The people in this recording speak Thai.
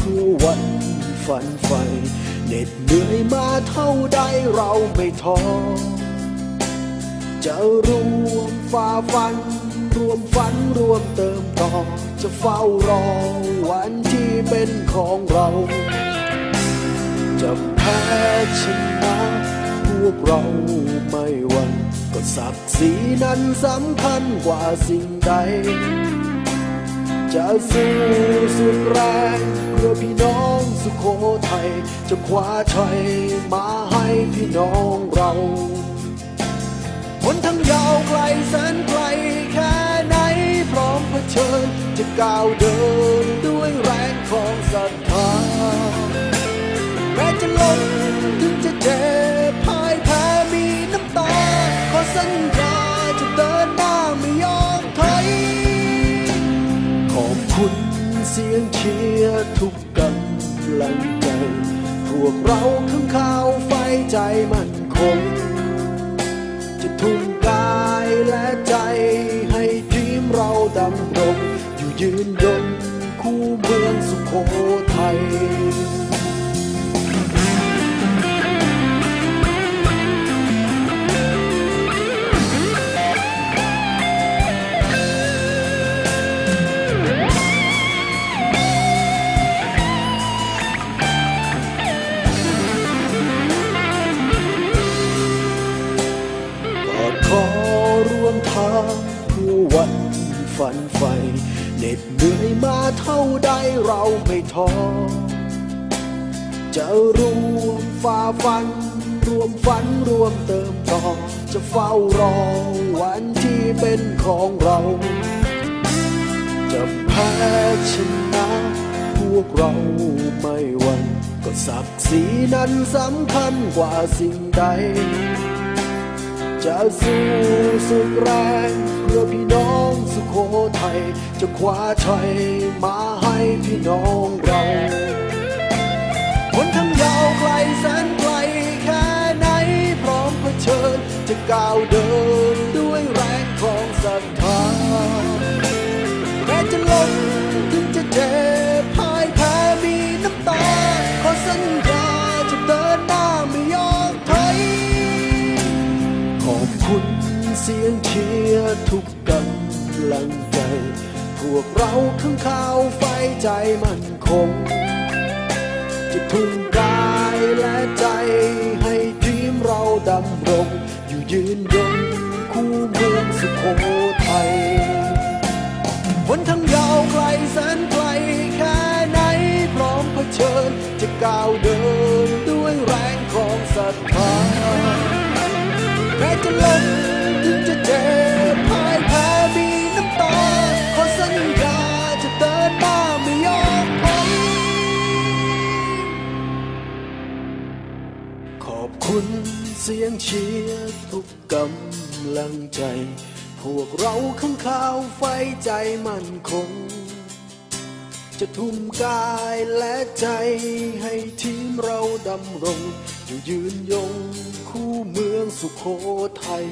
ผู้วันฝันใฝ่เหน็ดเหนื่อยมาเท่าใดเราไม่ท้อ จะรวมฝ่าฟัน รวมฝันรวมเติมต่อ จะเฝ้ารอวันที่เป็นของเรา จะแพ้ชนะพวกเราไม่วันก็ศักดิ์ศรีนั้นสำคัญกว่าสิ่งใด จะสู้สุดแรงเพื่อพี่น้องสุโขทัยจะคว้าชัยมาให้พี่น้องเราหนทางยาวไกลแสนไกลแค่ไหนพร้อมเผชิญ จะก้าวเดินด้วยแรงของศรัทธาแม้จะล้มถึงจะเจ็บพ่ายแพ้มีน้ำตา ขอสัญญาจะเดิน เสียงเชียร์ทุกกำลังใจ พวกเราข้างข่าวไฟใจมั่นคง จะทุ่มกายและใจ ให้ทีมเราดำรง อยู่ยืนยงคู่เมืองสุโขทัยางเพื่อวันฝันไฟเหน็ดเหนื่อยมาเท่าใดเราไม่ท้อจะรวมฝ่าฟัน รวมฝันรวมเติมต่อ จะเฝ้ารอวันที่เป็นของเรา จะแพ้ชนะพวกเราไม่หวันก็ศักดิ์ศรีนั้นสำคัญกว่าสิ่งใด จะสู้สุดแรงเพื่อพี่น้องสุโขทัยจะคว้าชัยมาให้พี่น้องเราหนทางยาวไกลแสนไกลแค่ไหนพร้อมเผชิญ จะก้าวเดินด้วยแรงของศรัทธาแม้จะล้มถึงจะเจ็บพ่ายแพ้มีน้ำตาขอสัญญา สียงเชียร์ทุกกำลังใจ พวกเราข้างข่าวไฟใจมั่นคง จะทุ่มกายและใจให้ทีมเราดำรง อยู่ยืนยงคู่เมืองสุโขทัยหนทางยาวไกลแสนไกลแค่ไหนพร้อมเผชิญ จะก้าวเดินด้วยแรงของศรัทธาแม้จะล้ม อบคุณเสียงเชียร์ทุกกำลังใจ พวกเราข้างข่าวไฟใจมั่นคง จะทุ่มกายและใจให้ทีมเราดำรง อยู่ยืนยงคู่เมืองสุโขทัย